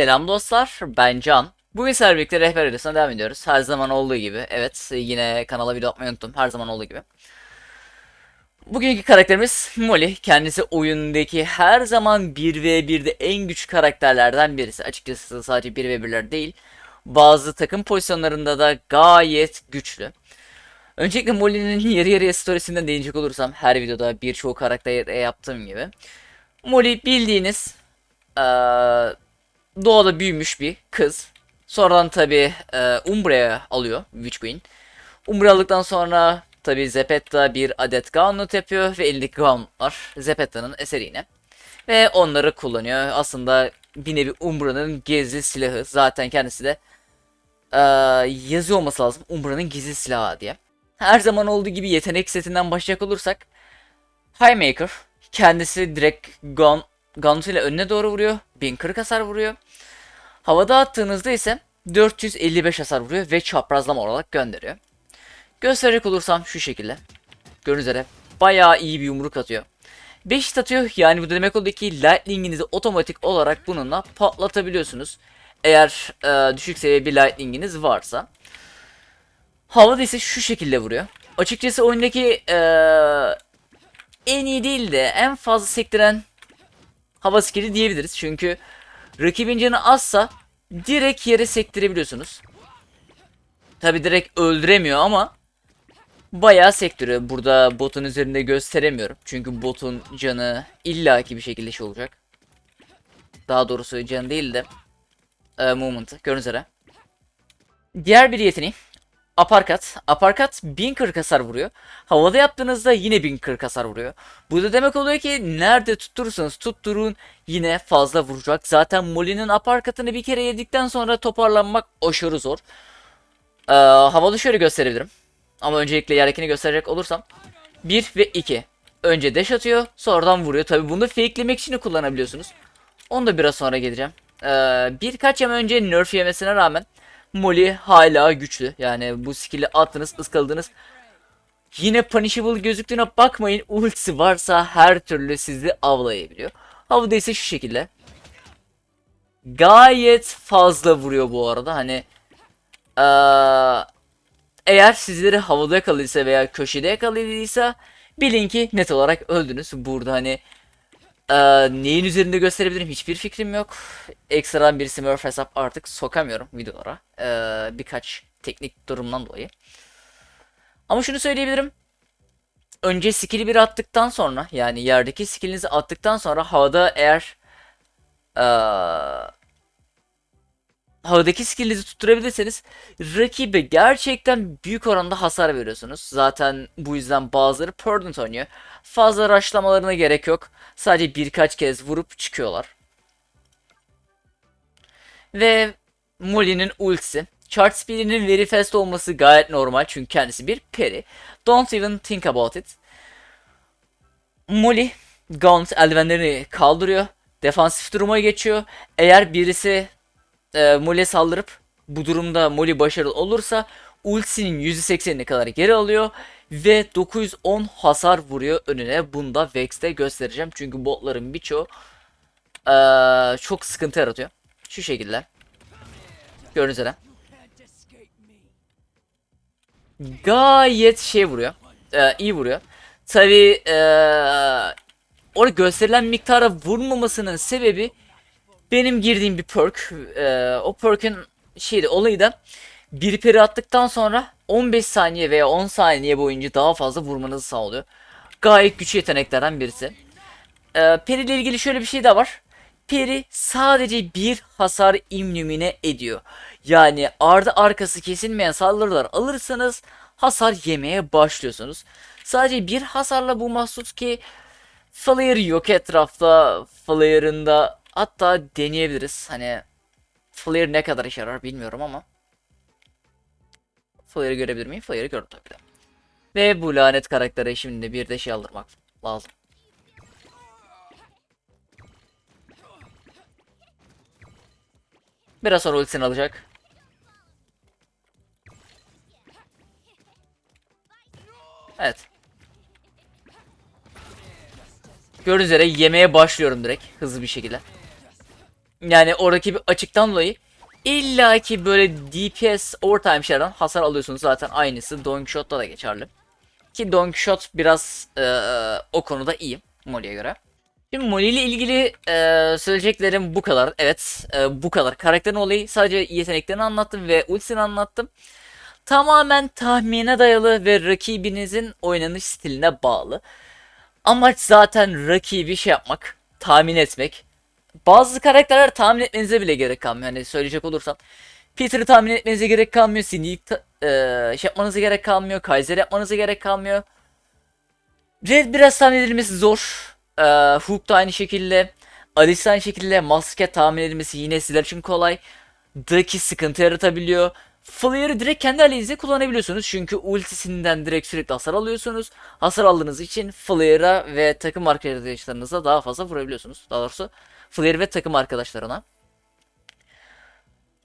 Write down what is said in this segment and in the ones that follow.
Selam dostlar, ben Can. Bugün sizlerle birlikte rehber videosuna devam ediyoruz. Her zaman olduğu gibi. Evet, yine kanala video atmayı unuttum. Her zaman olduğu gibi. Bugünkü karakterimiz Molly. Kendisi oyundaki her zaman 1v1'de en güç karakterlerden birisi. Açıkçası sadece 1v1'ler değil. Bazı takım pozisyonlarında da gayet güçlü. Öncelikle Molly'nin yarı yarıya storiesinden değinecek olursam her videoda birçok karaktere yaptığım gibi. Molly bildiğiniz eee doğada büyümüş bir kız. Sonradan tabi Umbra'ya alıyor Witch Queen. Umbra aldıktan sonra tabi Zeppetta bir adet gauntlet yapıyor ve elindeki gauntletlar Zeppetta'nın eseri yine. Ve onları kullanıyor. Aslında bir nevi Umbra'nın gizli silahı. Zaten kendisi de eee, yazıyor olması lazım Umbra'nın gizli silahı diye. Her zaman olduğu gibi yetenek setinden başlayacak olursak Highmaker kendisi direkt Gauntlet ile önüne doğru vuruyor. 1040 hasar vuruyor. Havada attığınızda ise 455 hasar vuruyor ve çaprazlama olarak gönderiyor. Gösterecek olursam şu şekilde. Gördüğünüz üzere bayağı iyi bir yumruk atıyor. 5 hit atıyor yani bu demek oluyor ki lightning'inizi otomatik olarak bununla patlatabiliyorsunuz. Eğer e, düşük seviye bir lightning'iniz varsa. Havada ise şu şekilde vuruyor. Açıkçası oyundaki e, en iyi değil de en fazla sektiren hava skill'i diyebiliriz. Çünkü rakibin canı azsa direkt yere sektirebiliyorsunuz. Tabi direkt öldüremiyor ama bayağı sektiriyor. Burada botun üzerinde gösteremiyorum. Çünkü botun canı illaki bir şekilde şey olacak. Daha doğrusu canı değil de e, movement'ı gördüğünüz üzere. Diğer bir yeteneği Aparkat. Aparkat 1040 hasar vuruyor. Havada yaptığınızda yine 1040 hasar vuruyor. Bu da demek oluyor ki nerede tutturursanız tutturun yine fazla vuracak. Zaten Molly'nin aparkatını bir kere yedikten sonra toparlanmak aşırı zor. Ee, havalı şöyle gösterebilirim. Ama öncelikle yerdekini gösterecek olursam. 1 ve 2. Önce dash atıyor sonradan vuruyor. Tabi bunu fakelemek için de kullanabiliyorsunuz. Onu da biraz sonra geleceğim. Ee, birkaç yıl önce nerf yemesine rağmen Molly hala güçlü. Yani bu skill'i attınız, ıskaladınız. Yine punishable gözüktüğüne bakmayın. Ultisi varsa her türlü sizi avlayabiliyor. Havada ise şu şekilde. Gayet fazla vuruyor bu arada. Hani eğer sizleri havada yakaladıysa veya köşede yakaladıysa bilin ki net olarak öldünüz. Burada hani eee, neyin üzerinde gösterebilirim hiçbir fikrim yok. Ekstradan bir Smurf hesap artık sokamıyorum videolara. Eee, birkaç teknik durumdan dolayı. Ama şunu söyleyebilirim. Önce skill'i bir attıktan sonra yani yerdeki skill'inizi attıktan sonra havada eğer eee havadaki skill'inizi tutturabilirseniz rakibe gerçekten büyük oranda hasar veriyorsunuz. Zaten bu yüzden bazıları Perdant oynuyor. Fazla rushlamalarına gerek yok. Sadece birkaç kez vurup çıkıyorlar. Ve Molly'nin ultisi. Chart speed'inin very fast olması gayet normal çünkü kendisi bir peri. Don't even think about it. Molly Gaunt eldivenlerini kaldırıyor. Defansif duruma geçiyor. Eğer birisi e, Molly'e saldırıp bu durumda Molly başarılı olursa ultisinin %80'ine kadar geri alıyor ve 910 hasar vuruyor önüne. Bunu da Vex'te göstereceğim çünkü botların birçoğu e, çok sıkıntı yaratıyor. Şu şekilde. Gördüğünüz üzere. Gayet şey vuruyor. E, iyi vuruyor. Tabi e, orada gösterilen miktara vurmamasının sebebi benim girdiğim bir perk. E, o perk'ün şeydi olayı da bir peri attıktan sonra 15 saniye veya 10 saniye boyunca daha fazla vurmanızı sağlıyor. Gayet güçlü yeteneklerden birisi. E, peri ile ilgili şöyle bir şey de var. Peri sadece bir hasar imlümine ediyor. Yani ardı arkası kesilmeyen saldırılar alırsanız hasar yemeye başlıyorsunuz. Sadece bir hasarla bu mahsus ki Flare yok etrafta. Flare'ın da hatta deneyebiliriz. Hani Flare ne kadar işe yarar bilmiyorum ama. Flare'ı görebilir miyim? Flare'ı gördüm tabii de. Ve bu lanet karaktere şimdi bir de şey aldırmak lazım. Biraz sonra ultisini alacak. Evet. Gördüğünüz üzere yemeye başlıyorum direkt hızlı bir şekilde. Yani oradaki bir açıktan dolayı illa ki böyle DPS overtime şeylerden hasar alıyorsunuz zaten aynısı Don Quixote'da da geçerli. Ki Don Quixote biraz e, o konuda iyi Molly'e göre. Şimdi Molly ile ilgili e, söyleyeceklerim bu kadar. Evet e, bu kadar. Karakterin olayı sadece yeteneklerini anlattım ve ultisini anlattım. Tamamen tahmine dayalı ve rakibinizin oynanış stiline bağlı. Amaç zaten rakibi şey yapmak, tahmin etmek. Bazı karakterler tahmin etmenize bile gerek kalmıyor. Hani söyleyecek olursam. Peter'ı tahmin etmenize gerek kalmıyor. Cindy'yi eee, şey yapmanıza gerek kalmıyor. Kaiser yapmanıza gerek kalmıyor. Red biraz tahmin edilmesi zor. Eee Hook da aynı şekilde. Alice aynı şekilde. Maske tahmin edilmesi yine sizler için kolay. Daki sıkıntı yaratabiliyor. Flare'ı direkt kendi aleyhinize kullanabiliyorsunuz. Çünkü ultisinden direkt sürekli hasar alıyorsunuz. Hasar aldığınız için Flare'a ve takım arkadaşlarınıza daha fazla vurabiliyorsunuz. Daha doğrusu Flare ve takım arkadaşlarına.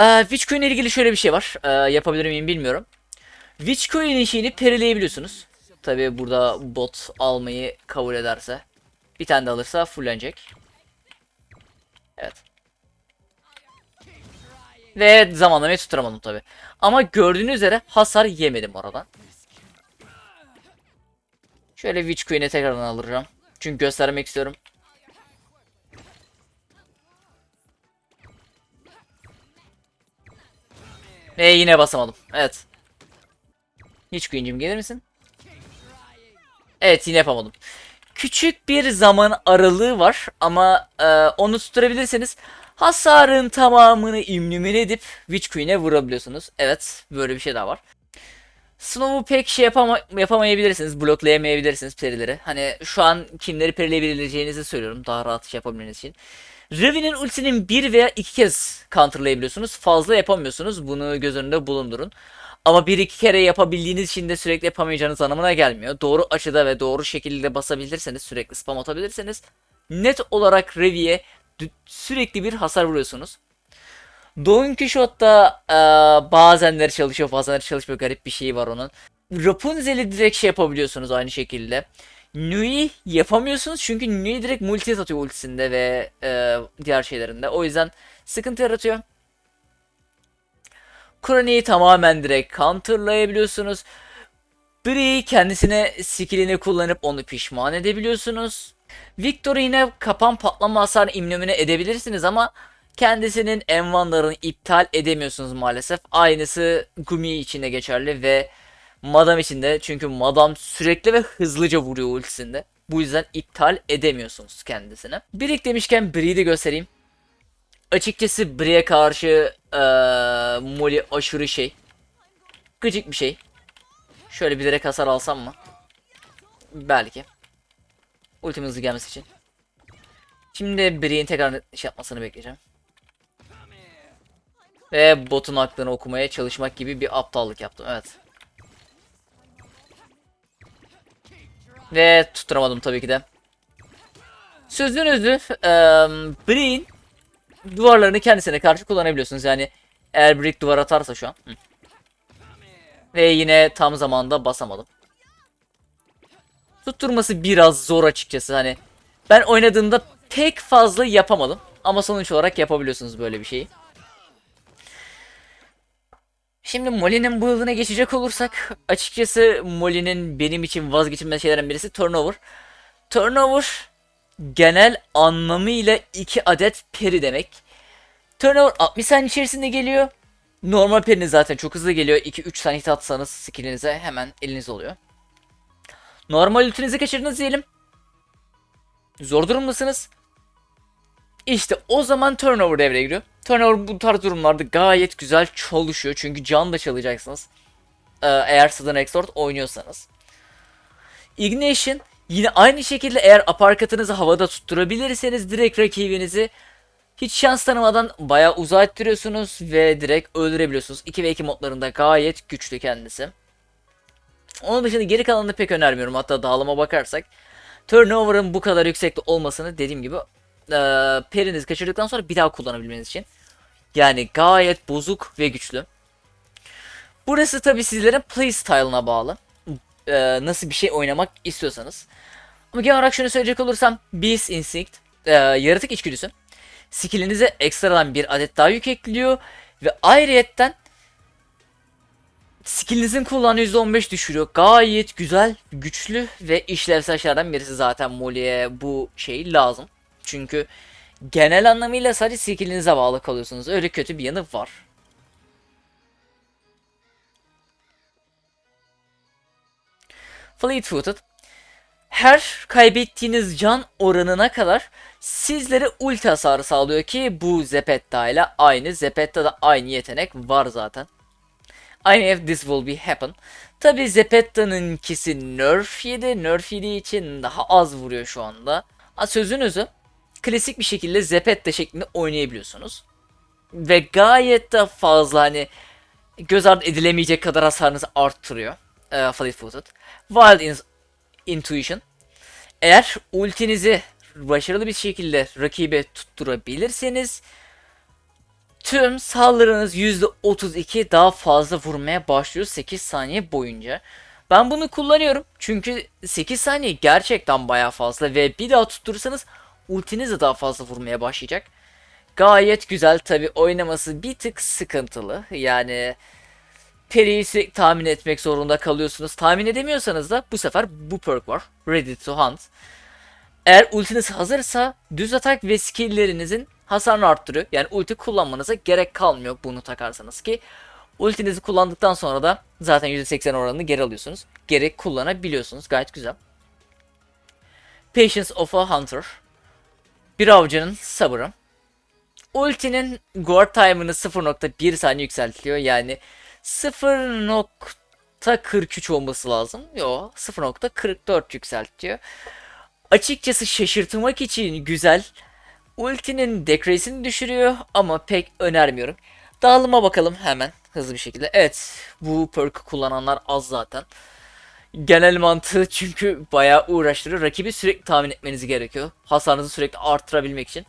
Ee, Witch Queen ile ilgili şöyle bir şey var. Ee, yapabilir miyim bilmiyorum. Witch Queen'in şeyini perileyebiliyorsunuz. Tabi burada bot almayı kabul ederse. Bir tane de alırsa fullenecek. Evet. Ve zamanlamayı tutturamadım tabi. Ama gördüğünüz üzere hasar yemedim oradan. Şöyle Witch Queen'e tekrardan alacağım. Çünkü göstermek istiyorum. Ve yine basamadım. Evet. Hiç Queen'cim gelir misin? Evet yine yapamadım. Küçük bir zaman aralığı var ama e, onu tutturabilirseniz hasarın tamamını imlümine edip Witch Queen'e vurabiliyorsunuz. Evet böyle bir şey daha var. Snow'u pek şey yapama yapamayabilirsiniz, bloklayamayabilirsiniz perileri. Hani şu an kimleri perileyebileceğinizi söylüyorum daha rahat şey yapabilmeniz için. Riven'in ultisinin bir veya iki kez counterlayabiliyorsunuz. Fazla yapamıyorsunuz. Bunu göz önünde bulundurun. Ama bir iki kere yapabildiğiniz için de sürekli yapamayacağınız anlamına gelmiyor. Doğru açıda ve doğru şekilde basabilirseniz, sürekli spam atabilirseniz net olarak Revi'ye sürekli bir hasar vuruyorsunuz. Don Quixote'da e, bazenleri çalışıyor, bazenleri çalışmıyor. Garip bir şey var onun. Rapunzel'i direkt şey yapabiliyorsunuz aynı şekilde. Nui yapamıyorsunuz çünkü Nui direkt multi atıyor ultisinde ve e, diğer şeylerinde. O yüzden sıkıntı yaratıyor. Kurani'yi tamamen direkt counterlayabiliyorsunuz. Bree kendisine skillini kullanıp onu pişman edebiliyorsunuz. Victor'u yine kapan patlama hasar imlümüne edebilirsiniz ama kendisinin envanlarını iptal edemiyorsunuz maalesef. Aynısı Gumi için de geçerli ve Madam için de çünkü Madam sürekli ve hızlıca vuruyor ultisinde. Bu yüzden iptal edemiyorsunuz kendisine. Brick demişken Bree'yi göstereyim. Açıkçası Bree'ye karşı eee Molly aşırı şey. Gıcık bir şey. Şöyle bir direkt hasar alsam mı? Belki. Ultimin hızlı gelmesi için. Şimdi Bree'in tekrar şey yapmasını bekleyeceğim. Ve botun aklını okumaya çalışmak gibi bir aptallık yaptım. Evet. Ve tutturamadım tabii ki de. Sözün özü eee Bree'in duvarlarını kendisine karşı kullanabiliyorsunuz. Yani eğer Brick duvar atarsa şu an. Hı. Ve yine tam zamanda basamadım. Tutturması biraz zor açıkçası hani. Ben oynadığımda pek fazla yapamadım. Ama sonuç olarak yapabiliyorsunuz böyle bir şeyi. Şimdi Molly'nin bu yılına geçecek olursak açıkçası Molly'nin benim için vazgeçilmez şeylerden birisi turnover. Turnover genel anlamıyla 2 adet peri demek. Turnover 60 saniye içerisinde geliyor. Normal periniz zaten çok hızlı geliyor. 2-3 saniye atsanız skillinize hemen eliniz oluyor. Normal ultinizi kaçırdınız diyelim. Zor durumdasınız. İşte o zaman turnover devreye giriyor. Turnover bu tarz durumlarda gayet güzel çalışıyor. Çünkü can da çalacaksınız. Ee, eğer Sudden Extort oynuyorsanız. Ignition yine aynı şekilde eğer aparkatınızı havada tutturabilirseniz direkt rakibinizi hiç şans tanımadan bayağı uzağa ettiriyorsunuz ve direkt öldürebiliyorsunuz. 2 ve 2 modlarında gayet güçlü kendisi. Onun dışında geri kalanını pek önermiyorum. Hatta dağılıma bakarsak. Turnover'ın bu kadar yüksekte olmasını dediğim gibi perinizi kaçırdıktan sonra bir daha kullanabilmeniz için. Yani gayet bozuk ve güçlü. Burası tabi sizlerin playstyle'ına bağlı. Eee, nasıl bir şey oynamak istiyorsanız. Ama genel olarak şunu söyleyecek olursam Beast Instinct, eee, yaratık içgüdüsü. skillinize ekstradan bir adet daha yük ekliyor ve ayrıyetten skillinizin kullanı %15 düşürüyor. Gayet güzel, güçlü ve işlevsel şeylerden birisi zaten Molly'e bu şey lazım. Çünkü genel anlamıyla sadece skillinize bağlı kalıyorsunuz. Öyle kötü bir yanı var. Fleet-footed her kaybettiğiniz can oranına kadar sizlere ulti hasarı sağlıyor ki bu Zepetta ile aynı. Zepetta'da aynı yetenek var zaten. Aynı if this will be happen. Tabi Zepetta'nınkisi nerf yedi. Nerf yediği için daha az vuruyor şu anda. Ha, sözün özü klasik bir şekilde Zepetta şeklinde oynayabiliyorsunuz. Ve gayet de fazla hani göz ardı edilemeyecek kadar hasarınızı arttırıyor. E, Fleet Footed. Wild in Intuition. Eğer ultinizi başarılı bir şekilde rakibe tutturabilirseniz tüm saldırınız %32 daha fazla vurmaya başlıyor 8 saniye boyunca. Ben bunu kullanıyorum çünkü 8 saniye gerçekten baya fazla ve bir daha tutturursanız ultiniz de daha fazla vurmaya başlayacak. Gayet güzel tabi oynaması bir tık sıkıntılı yani Peri'yi tahmin etmek zorunda kalıyorsunuz. Tahmin edemiyorsanız da bu sefer bu perk var. Ready to Hunt. Eğer ultiniz hazırsa düz atak ve skilllerinizin hasarını arttırıyor. Yani ulti kullanmanıza gerek kalmıyor bunu takarsanız ki ultinizi kullandıktan sonra da zaten %80 oranını geri alıyorsunuz. Geri kullanabiliyorsunuz. Gayet güzel. Patience of a Hunter. Bir avcının sabrı. Ultinin guard time'ını 0.1 saniye yükseltiliyor. Yani 0.43 olması lazım. Yo 0.44 yükseltiyor. Açıkçası şaşırtmak için güzel. Ultinin decrease'ini düşürüyor ama pek önermiyorum. Dağılıma bakalım hemen hızlı bir şekilde. Evet bu perk'ü kullananlar az zaten. Genel mantığı çünkü bayağı uğraştırıyor. Rakibi sürekli tahmin etmeniz gerekiyor. Hasarınızı sürekli arttırabilmek için.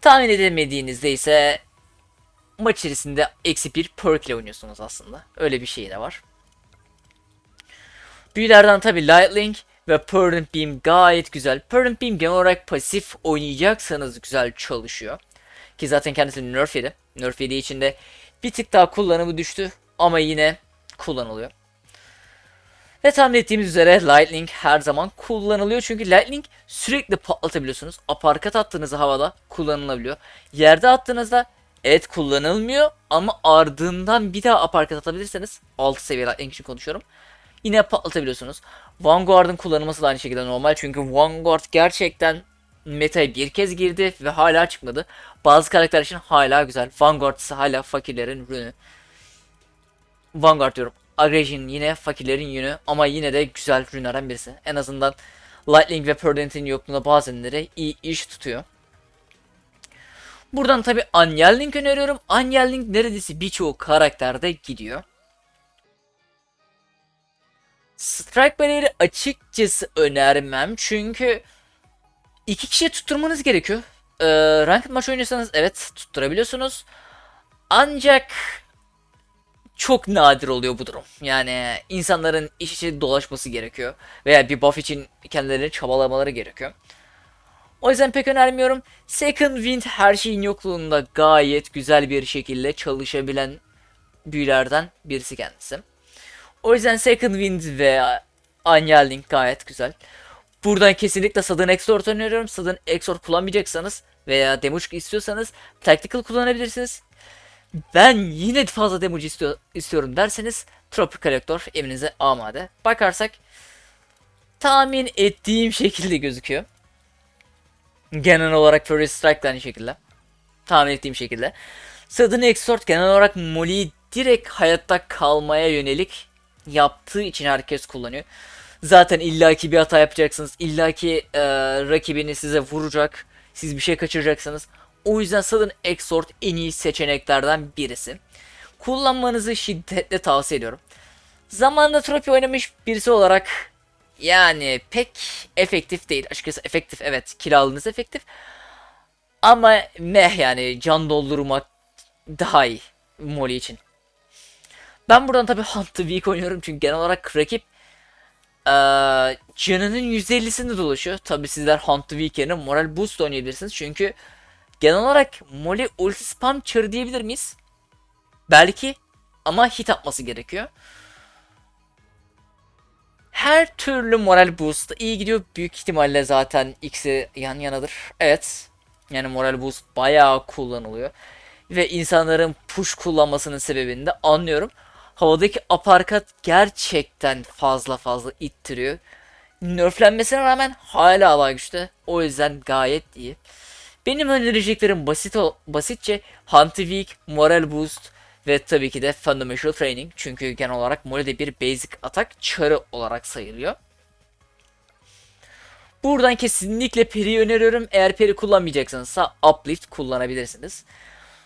Tahmin edemediğinizde ise maç içerisinde eksi bir perk ile oynuyorsunuz aslında. Öyle bir şey de var. Büyülerden tabi Lightning ve Permanent Beam gayet güzel. Permanent Beam genel olarak pasif oynayacaksanız güzel çalışıyor. Ki zaten kendisi nerf yedi. Nerf yediği için de bir tık daha kullanımı düştü. Ama yine kullanılıyor. Ve tahmin ettiğimiz üzere Lightning her zaman kullanılıyor. Çünkü Lightning sürekli patlatabiliyorsunuz. Aparkat attığınızda havada kullanılabiliyor. Yerde attığınızda evet kullanılmıyor ama ardından bir daha aparkat atabilirseniz 6 seviye Lightning için konuşuyorum. Yine patlatabiliyorsunuz. Vanguard'ın kullanılması da aynı şekilde normal. Çünkü Vanguard gerçekten meta'ya bir kez girdi ve hala çıkmadı. Bazı karakterler için hala güzel. Vanguard ise hala fakirlerin ürünü. Vanguard diyorum. Aggression yine fakirlerin yönü ama yine de güzel ürünlerden birisi. En azından Lightning ve Perdent'in yokluğunda bazenleri iyi iş tutuyor. Buradan tabi Anyel Link öneriyorum. Anyel Link neredeyse birçoğu karakterde gidiyor. Strike Barrier'i açıkçası önermem çünkü iki kişiye tutturmanız gerekiyor. Ee, ranked maç oynuyorsanız evet tutturabiliyorsunuz. Ancak çok nadir oluyor bu durum. Yani insanların iş içi dolaşması gerekiyor. Veya bir buff için kendilerini çabalamaları gerekiyor. O yüzden pek önermiyorum. Second Wind her şeyin yokluğunda gayet güzel bir şekilde çalışabilen büyülerden birisi kendisi. O yüzden Second Wind ve Anya gayet güzel. Buradan kesinlikle Sudden Exort öneriyorum. Sudden Exort kullanmayacaksanız veya damage istiyorsanız Tactical kullanabilirsiniz. Ben yine fazla damage istiyor, istiyorum derseniz Tropical Reactor eminize amade. Bakarsak tahmin ettiğim şekilde gözüküyor. Genel olarak Fury Strike aynı şekilde. Tahmin ettiğim şekilde. Sudden Exort genel olarak Molly'yi direkt hayatta kalmaya yönelik yaptığı için herkes kullanıyor. Zaten illaki bir hata yapacaksınız. illaki e, rakibini size vuracak. Siz bir şey kaçıracaksınız. O yüzden Sudden Exort en iyi seçeneklerden birisi. Kullanmanızı şiddetle tavsiye ediyorum. Zamanında Tropi oynamış birisi olarak yani pek efektif değil. Açıkçası efektif evet. Kiralınız efektif. Ama meh yani can doldurmak daha iyi Molly için. Ben buradan tabi Hunt the Weak oynuyorum çünkü genel olarak rakip ee, canının %50'sinde dolaşıyor. Tabi sizler Hunt the Weak yerine Moral Boost oynayabilirsiniz çünkü Genel olarak Molly ulti spam çarı diyebilir miyiz? Belki ama hit atması gerekiyor. Her türlü moral boost iyi gidiyor. Büyük ihtimalle zaten X'i yan yanadır. Evet. Yani moral boost bayağı kullanılıyor. Ve insanların push kullanmasının sebebini de anlıyorum. Havadaki aparkat gerçekten fazla fazla ittiriyor. Nerflenmesine rağmen hala daha güçlü. O yüzden gayet iyi. Benim önereceklerim basit basitçe Hunter Weak, Moral Boost ve tabii ki de Fundamental Training. Çünkü genel olarak Molly'de bir basic atak çarı olarak sayılıyor. Buradan kesinlikle Peri'yi öneriyorum. Eğer Peri kullanmayacaksanız Uplift kullanabilirsiniz.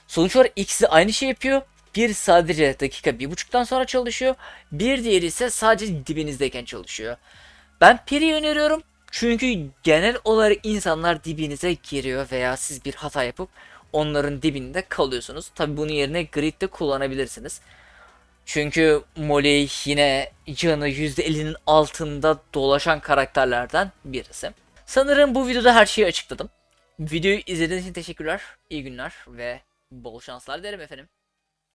Sonuç olarak ikisi aynı şey yapıyor. Bir sadece dakika bir buçuktan sonra çalışıyor. Bir diğeri ise sadece dibinizdeyken çalışıyor. Ben Peri'yi öneriyorum. Çünkü genel olarak insanlar dibinize giriyor veya siz bir hata yapıp onların dibinde kalıyorsunuz. Tabi bunun yerine Grid de kullanabilirsiniz. Çünkü Molly yine canı %50'nin altında dolaşan karakterlerden birisi. Sanırım bu videoda her şeyi açıkladım. Videoyu izlediğiniz için teşekkürler. İyi günler ve bol şanslar dilerim efendim.